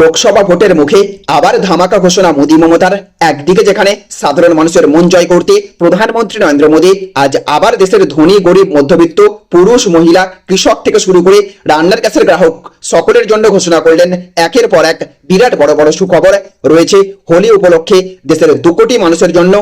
লোকসভা ভোটের মুখে আবার ধামাকা ঘোষণা মোদী মমতার। একদিকে যেখানে সাধারণ মানুষের মন জয় করতে প্রধানমন্ত্রী নরেন্দ্র মোদী আজ আবার দেশের ধনী, গরিব, মধ্যবিত্ত, পুরুষ, মহিলা, কৃষক থেকে শুরু করে রান্নার গ্যাসের গ্রাহক সকলের জন্য ঘোষণা করলেন। একের পর এক বিরাট বড় বড় সুখবর রয়েছে হোলি উপলক্ষে দেশের দু কোটি মানুষের জন্য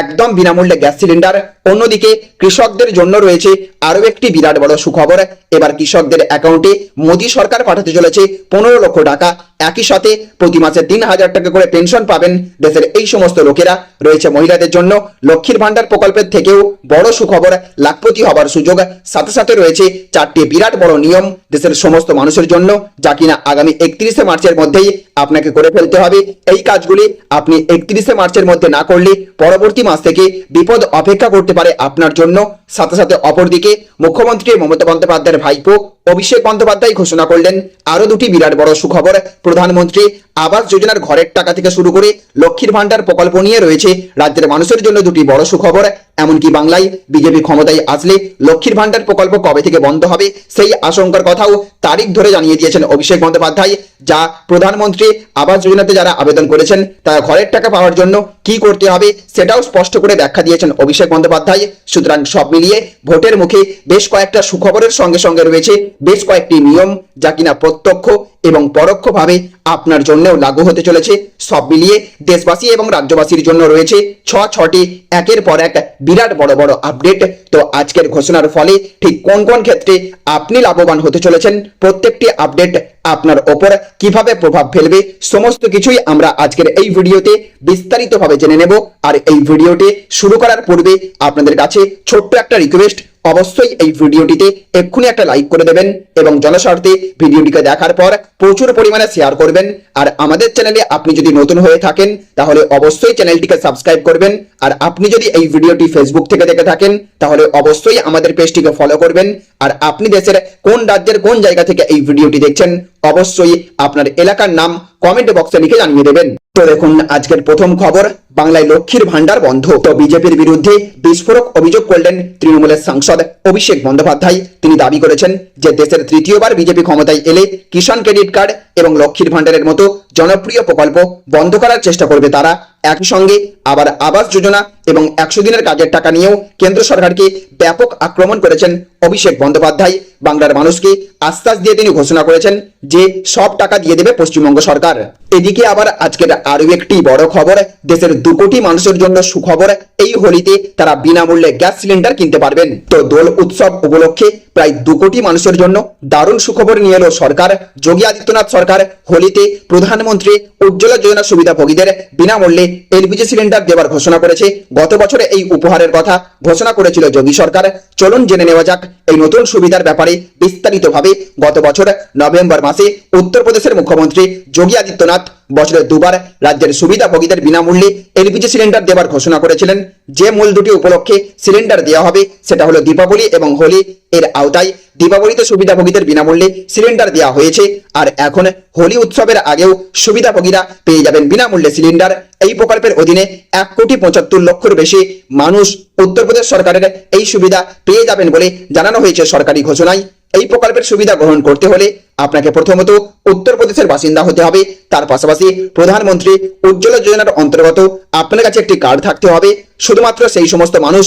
একদম বিনামূল্যে গ্যাস সিলিন্ডার। অন্যদিকে কৃষকদের জন্য রয়েছে আরও একটি বিরাট বড় সুখবর। এবার কৃষকদের অ্যাকাউন্টে মোদী সরকার পাঠাতে চলেছে পনেরো লক্ষ টাকা। একই সাথে প্রতি মাসে তিন হাজার টাকা করে পেনশন পাবেন দেশের এই সমস্ত লোকেরা। রয়েছে মহিলাদের জন্য লক্ষ্মীর ভান্ডার প্রকল্পের থেকেও বড় সুখবর। লাখপতি হবার সুযোগ। সাথে সাথে রয়েছে চারটি বিরাট বড় নিয়ম দেশের সমস্ত মানুষের জন্য, যা কিনা আগামী একত্রিশে মার্চের মধ্যেই আপনাকে করে ফেলতে হবে। এই কাজগুলি আপনি একত্রিশে মার্চের মধ্যে না করলে পরবর্তী মাস থেকে বিপদ অপেক্ষা করতে পারে আপনার জন্য। সাথে সাথে অপরদিকে মুখ্যমন্ত্রী মমতা বন্দ্যোপাধ্যায়ের ভাইপো অভিষেক বন্দ্যোপাধ্যায় ঘোষণা করলেন আরও দুটি বিরাট বড় সুখবর। প্রধানমন্ত্রী আবাস যোজনার ঘরের টাকা থেকে শুরু করে লক্ষ্মীর ভান্ডার প্রকল্প নিয়ে রয়েছে রাজ্যের মানুষের জন্য দুটি বড় সুখবর। এমনকি বাংলায় বিজেপি ক্ষমতায় আসলে লক্ষ্মীর ভান্ডার প্রকল্প কবে থেকে বন্ধ হবে সেই আশঙ্কার কথাও তারিখ ধরে জানিয়ে দিয়েছেন অভিষেক বন্দ্যোপাধ্যায়। যা প্রধানমন্ত্রী আবাস যোজনাতে যারা আবেদন করেছেন, তারা ঘরের টাকা পাওয়ার জন্য কি করতে হবে সেটাও স্পষ্ট করে ব্যাখ্যা দিয়েছেন অভিষেক বন্দ্যোপাধ্যায়। সুতরাং সব মিলিয়ে ভোটের মুখে বেশ কয়েকটা সুখবরের সঙ্গে সঙ্গে রয়েছে, বেশ কয়েকটি নিয়ম যা কিনা প্রত্যক্ষ এবং পরোক্ষভাবে আপনার জন্যও লাগু হতে চলেছে। সব মিলিয়ে দেশবাসী এবং রাজ্যবাসীর জন্য রয়েছে ছ, ছটি, একের পর এক বিরাট বড় বড় আপডেট। তো আজকের ঘোষণার ফলে ঠিক কোন কোন ক্ষেত্রে আপনি লাভবান হতে চলেছেন, প্রত্যেকটি আপডেট আপনার ওপর কীভাবে প্রভাব ফেলবে, সমস্ত কিছুই আমরা আজকের এই ভিডিওতে বিস্তারিতভাবে জেনে নেব। আর এই ভিডিওটি শুরু করার পূর্বে আপনাদের কাছে ছোট্ট একটা রিকোয়েস্ট অবশ্যই এই ভিডিওটিতে এক্ষুনি একটা লাইক করে দেবেন এবং জনস্বার্থে ভিডিওটিকে দেখার পর প্রচুর পরিমাণে শেয়ার করবেন। আর আমাদের চ্যানেলে আপনি যদি নতুন হয়ে থাকেন, তাহলে অবশ্যই চ্যানেলটিকে সাবস্ক্রাইব করবেন। আর আপনি যদি এই ভিডিওটি ফেসবুক থেকে দেখে থাকেন, তাহলে অবশ্যই আমাদের পেজটিকে ফলো করবেন। আর আপনি দেশের কোন রাজ্যের কোন জায়গা থেকে এই ভিডিওটি দেখছেন অবশ্যই আপনার এলাকার নাম কমেন্ট বক্সে লিখে জানিয়ে দেবেন। তো দেখুন, আজকের প্রথম খবর, বাংলায় লক্ষ্মীর ভান্ডার বন্ধ। তো বিজেপির বিরুদ্ধে বিস্ফোরক অভিযোগ করলেন তৃণমূলের সাংসদ অভিষেক বন্দ্যোপাধ্যায়। তিনি দাবি করেছেন যে দেশের তৃতীয়বার বিজেপি ক্ষমতায় এলে কিষাণ ক্রেডিট কার্ড এবং লক্ষ্মীর ভান্ডারের মতো জনপ্রিয় প্রকল্প বন্ধ করার চেষ্টা করবে তারা। একই সঙ্গে আবার আবাস যোজনা এবং একশো দিনের কাজের টাকা নিয়েও কেন্দ্র সরকারকে ব্যাপক আক্রমণ করেছেন অভিষেক বন্দ্যোপাধ্যায়। বাংলার মানুষকে আশ্বাস দিয়ে তিনি ঘোষণা করেছেন যে সব টাকা দিয়ে দেবে পশ্চিমবঙ্গ সরকার। এদিকে আবার আজকের আরও একটি বড় খবর, দেশের দু কোটি মানুষের জন্য সুখবর, এই হোলিতে তারা বিনামূল্যে গ্যাস সিলিন্ডার কিনতে পারবেন। তো দোল উৎসব উপলক্ষে প্রায় দু কোটি মানুষের জন্য দারুণ সুখবর নিয়ে এলো সরকার। যোগী আদিত্যনাথ সরকার হোলিতে প্রধানমন্ত্রী উজ্জ্বলা যোজনা সুবিধাভোগীদের বিনামূল্যে এলপিজি সিলিন্ডার দেওয়ার ঘোষণা করেছে। গত বছরে এই উপহারের কথা ঘোষণা করেছিল যোগী সরকার। চলুন জেনে নেওয়া যাক এই নতুন সুবিধার ব্যাপারে বিস্তারিতভাবে গত বছর নভেম্বর মাসে উত্তরপ্রদেশের মুখ্যমন্ত্রী যোগী আদিত্যনাথ বছরে দুবার রাজ্যের সুবিধাভোগীদের বিনামূল্যে এলপিজি সিলিন্ডার দেওয়ার ঘোষণা করেছিলেন। যে মূল দুটি উপলক্ষে সিলিন্ডার দেওয়া হবে, সেটা হলো দীপাবলি এবং হোলি। এর আওতায় দীপাবলিতে সুবিধাভোগীদের বিনামূল্যে সিলিন্ডার দেওয়া হয়েছে আর এখন হোলি উৎসবের আগেও সুবিধাভোগীরা পেয়ে যাবেন বিনামূল্যে সিলিন্ডার। এই প্রকল্পের অধীনে এক কোটি পঁচাত্তর লক্ষের বেশি মানুষ উত্তরপ্রদেশ সরকারের এই সুবিধা পেয়ে যাবেন বলে জানানো হয়েছে সরকারি ঘোষণায়। এই প্রকল্পের সুবিধা গ্রহণ করতে হলে আপনাকে প্রথমত উত্তরপ্রদেশের বাসিন্দা হতে হবে। তার পাশাপাশি প্রধানমন্ত্রী উজ্জ্বলা যোজনার অন্তর্গত আপনার কাছে একটি কার্ড থাকতে হবে। শুধুমাত্র সেই সমস্ত মানুষ,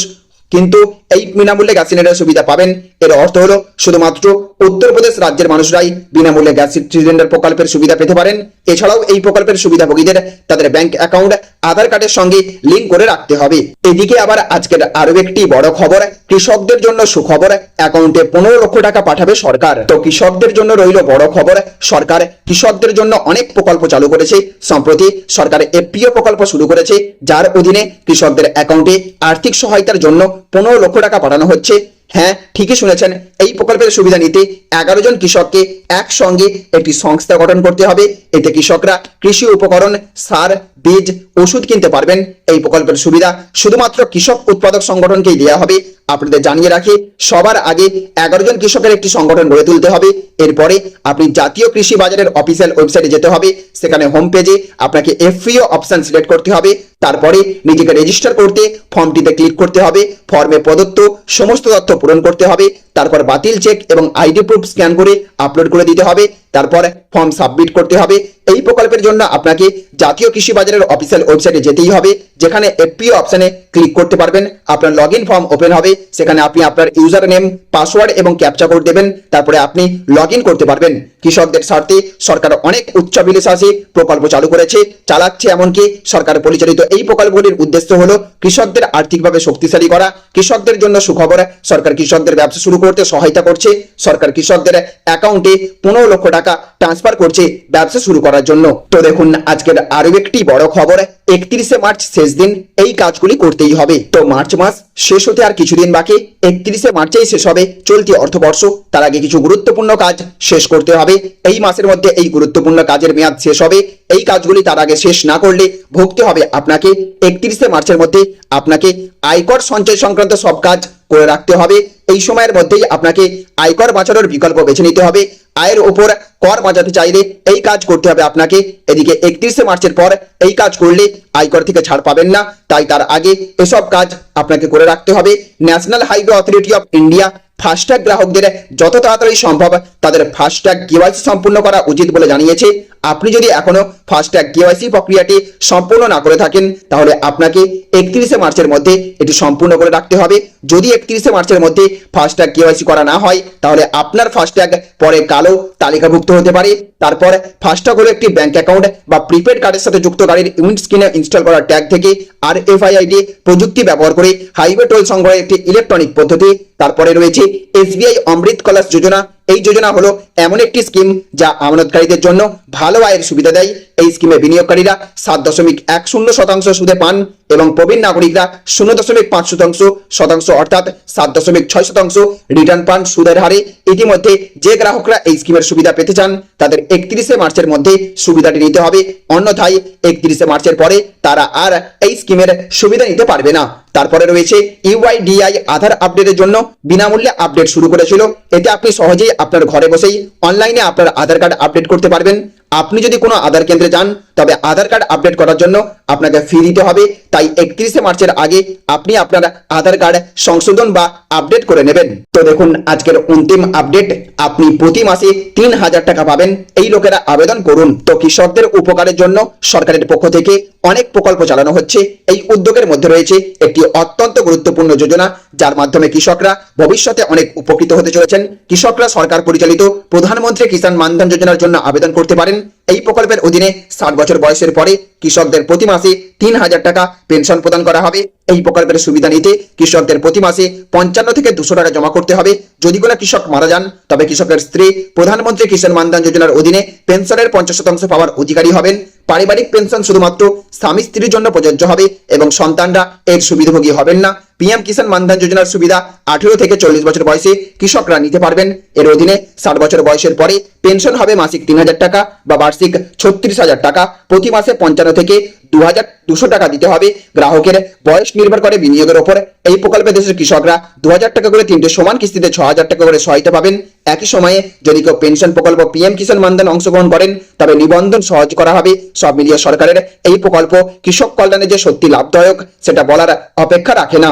কিন্তু এই বিনামূল্যে গ্যাস সিলিন্ডার সুবিধা পাবেন। এর অর্থ হলো, শুধুমাত্র উত্তরপ্রদেশ রাজ্যের মানুষরাই বিনামূল্যে গ্যাস সিলিন্ডার প্রকল্পের সুবিধা পেতে পারেন। এছাড়াও এই প্রকল্পের সুবিধাভোগীদের তাদের ব্যাংক অ্যাকাউন্ট আধার কার্ডের সঙ্গে লিঙ্ক করে রাখতে হবে। এদিকে আবার আজকের আরও একটি বড় খবর, কৃষকদের জন্য সুখবর অ্যাকাউন্টে পনেরো লক্ষ টাকা পাঠাবে সরকার। তো কৃষকদের জন্য রইল বড় খবর, সরকার কৃষকদের জন্য অনেক প্রকল্প চালু করেছে। সম্প্রতি সরকার এফপিও প্রকল্প শুরু করেছে, যার অধীনে কৃষকদের অ্যাকাউন্টে আর্থিক সহায়তার জন্য পনেরো লক্ষ টাকা পাঠানো হচ্ছে। হ্যাঁ ঠিকই শুনেছেন। এই প্রকল্পের সুবিধা নিতে এগারো জন কৃষককে একসঙ্গে একটি সংস্থা গঠন করতে হবে। এতে কৃষকরা কৃষি উপকরণ, সার বীজ, ওষুধ কিনতে পারবেন। এই প্রকল্পের সুবিধা শুধুমাত্র কৃষক উৎপাদক সংগঠনকেই দেওয়া হবে। আপনাদের জানিয়ে রাখি, সবার আগে এগারো জন কৃষকের একটি সংগঠন গড়ে তুলতে হবে। এরপরে আপনি জাতীয় কৃষি বাজারের অফিসিয়াল ওয়েবসাইটে যেতে হবে। সেখানে হোম পেজে আপনাকে এফপিও অপশন সিলেক্ট করতে হবে। তারপরে নিজেকে রেজিস্টার করতে ফর্মটিতে ক্লিক করতে হবে। ফর্মে প্রদত্ত সমস্ত তথ্য পূরণ করতে হবে। তারপর বাতিল চেক এবং আইডি প্রুফ স্ক্যান করে আপলোড করে দিতে হবে। তারপর ফর্ম সাবমিট করতে হবে। এই প্রকল্পের জন্য আপনাকে জাতীয় কৃষি বাজারের অফিসিয়াল ওয়েবসাইটে যেতেই হবে। যেখানে এফপিও অপশনে ক্লিক করতে পারবেন। আপনার লগ ফর্ম ওপেন হবে। সেখানে আপনি আপনার ইউজার নেম পাসওয়ার্ড এবং ক্যাপচা কোড দেবেন। তারপরে আপনি লগ করতে পারবেন। কৃষকদের স্বার্থে সরকার অনেক উচ্চ বিলাসী প্রকল্প চালু করেছে, চালাচ্ছে এমনকি সরকার পরিচালিত এই প্রকল্পগুলির উদ্দেশ্য হলো কৃষকদের আর্থিকভাবে শক্তিশালী করা। কৃষকদের জন্য সুখবর, সরকার কৃষকদের ব্যবসা শুরু করতে সহায়তা করছে। সরকার কৃষকদের অ্যাকাউন্টে পনেরো লক্ষ টাকা ট্রান্সফার করছে ব্যবসা শুরু করার জন্য। তো দেখুন, আজকের আরও একটি বড় খবর। একত্রিশে মার্চ শেষ দিন এই কাজগুলি করতেই হবে। তো মার্চ মাস শেষ হতে আর কিছুদিন বাকি, একত্রিশে মার্চেই শেষ হবে চলতি অর্থবর্ষ। তার আগে কিছু গুরুত্বপূর্ণ কাজ শেষ করতে হবে। এই মাসের মধ্যে এই গুরুত্বপূর্ণ কাজের মেয়াদ শেষ হবে। এই কাজগুলি তার আগে শেষ না করলে ভুগতে হবে আপনাকে। একত্রিশে মার্চের মধ্যে আপনাকে আয়কর সঞ্চয় সংক্রান্ত সব কাজ করে রাখতে হবে। এই সময়ের মধ্যেই আপনাকে আয়কর বাঁচানোর বিকল্প বেছে নিতে হবে। আয়ের ওপর কর বাঁচাতে চাইলে এই কাজ করতে হবে আপনাকে। এদিকে একত্রিশে মার্চের পর এই কাজ করলে আয়কর থেকে ছাড় পাবেন না। তাই তার আগে এসব কাজ আপনাকে করে রাখতে হবে। National Highway Authority of India FASTag গ্রাহকদের যত তাড়াতাড়ি সম্ভব তাদের ফাস্ট্যাগ কেওয়াইসি সম্পূর্ণ করা উচিত বলে জানিয়েছে। আপনি যদি এখনও ফাস্ট্যাগ কেওয়াইসি প্রক্রিয়াটি সম্পূর্ণ না করে থাকেন, তাহলে আপনাকে একত্রিশে মার্চের মধ্যে এটি সম্পূর্ণ করে রাখতে হবে। যদি একত্রিশে মার্চের মধ্যে ফাস্ট্যাগ কেওয়াইসি করা না হয়, তাহলে আপনার ফাস্ট্যাগ পরে কালো তালিকাভুক্ত হতে পারে। তারপর ফাস্ট্যাগ হলো একটি ব্যাংক অ্যাকাউন্ট বা প্রিপেড কার্ডের সাথে যুক্ত গাড়ির ইউনিট স্ক্রিনে ইনস্টল করা ট্যাগ থেকে আর এফআইআইডি প্রযুক্তি ব্যবহার করে হাইওয়ে টোল সংগ্রহের একটি ইলেকট্রনিক পদ্ধতি। তারপরে রয়েছে এসবিআই অমৃত কলাস যোজনা এই যোজনা হলো এমন একটি স্কিম যা আমানতকারীদের জন্য ভালো আয়ের সুবিধা দেয়। এই স্কিমে বিনিয়োগকারীরা সাত দশমিক এক শূন্য শতাংশ সুদে পান এবং প্রবীণ নাগরিকরা শূন্য দশমিক পাঁচ শতাংশ শতাংশ অর্থাৎ সাত দশমিক ছয় শতাংশ রিটার্ন পান সুদের হারে। ইতিমধ্যে যে গ্রাহকরা এই স্কিমের সুবিধা পেতে চান, তাদের একত্রিশে মার্চের মধ্যে সুবিধাটি নিতে হবে। অন্যথায় একত্রিশে মার্চের পরে তারা আর এই স্কিমের সুবিধা নিতে পারবে না। তারপরে রয়েছে ইউআইডিআই আধার আপডেটের জন্য। বিনামূল্যে আপডেট শুরু করেছিল। এতে আপনি সহজেই আপনার ঘরে বসেই অনলাইনে আপনার আধার কার্ড আপডেট করতে পারবেন। আপনি যদি কোনো আধার কেন্দ্রে যান, তবে আধার কার্ড আপডেট করার জন্য আপনাকে ফি দিতে হবে। তাই একত্রিশে মার্চের আগে আপনি আপনার আধার কার্ড সংশোধন বা আপডেট করে নেবেন। তো দেখুন, আজকের অন্তিম আপডেট আপনি প্রতি মাসে তিন হাজার টাকা পাবেন। এই লোকেরা আবেদন করুন। তো কৃষকদের উপকারের জন্য সরকারের পক্ষ থেকে অনেক প্রকল্প চালানো হচ্ছে। এই উদ্যোগের মধ্যে রয়েছে একটি অত্যন্ত গুরুত্বপূর্ণ যোজনা, যার মাধ্যমে কৃষকরা ভবিষ্যতে অনেক উপকৃত হতে চলেছেন। কৃষকরা সরকার পরিচালিত প্রধানমন্ত্রী কিষাণ মানধন যোজনার জন্য আবেদন করতে পারেন। এই প্রকল্পের অধীনে ষাট বছর বয়সের পরে কৃষকদের প্রতি মাসে তিন হাজার টাকা পেনশন প্রদান করা হবে। এই প্রকল্পের সুবিধা নিতে কৃষকদের প্রতি মাসে পঞ্চান্ন থেকে দুশো টাকা জমা করতে হবে। যদি কোনো কৃষক মারা যান, তবে কৃষকের স্ত্রী, প্রধানমন্ত্রী কিষাণ মানধন যোজনার অধীনে পেনশনের পঞ্চাশ শতাংশ পাওয়ার অধিকারী হবেন। পারিবারিক পেনশন শুধুমাত্র স্বামী স্ত্রীর জন্য প্রযোজ্য হবে এবং সন্তানরা এর সুবিধাভোগী হবেন না। পিএম কিষাণ মানধন যোজনার সুবিধা আঠেরো থেকে চল্লিশ বছর বয়সে কৃষকরা নিতে পারবেন। এর অধীনে ষাট বছর বয়সের পরে পেনশন হবে মাসিক তিন হাজার টাকা বা বার্ষিক ছত্রিশ হাজার টাকা। প্রতি মাসে পঞ্চান্ন থেকে দু হাজার দুশো টাকা দিতে হবে। গ্রাহকের বয়স নির্ভর করে বিনিয়োগের ওপর। এই প্রকল্পে দেশের কৃষকরা দু হাজার টাকা করে তিনটে সমান কিস্তিতে ছ হাজার টাকা করে সহায়তা পাবেন। একই সময়ে যদি কেউ পেনশন প্রকল্প পিএম কিষাণ মানধন অংশগ্রহণ করেন, তবে নিবন্ধন সহজ করা হবে। সব মিলিয়ে সরকারের এই প্রকল্প কৃষক কল্যাণে যে সত্যি লাভদায়ক, সেটা বলার অপেক্ষা রাখে না।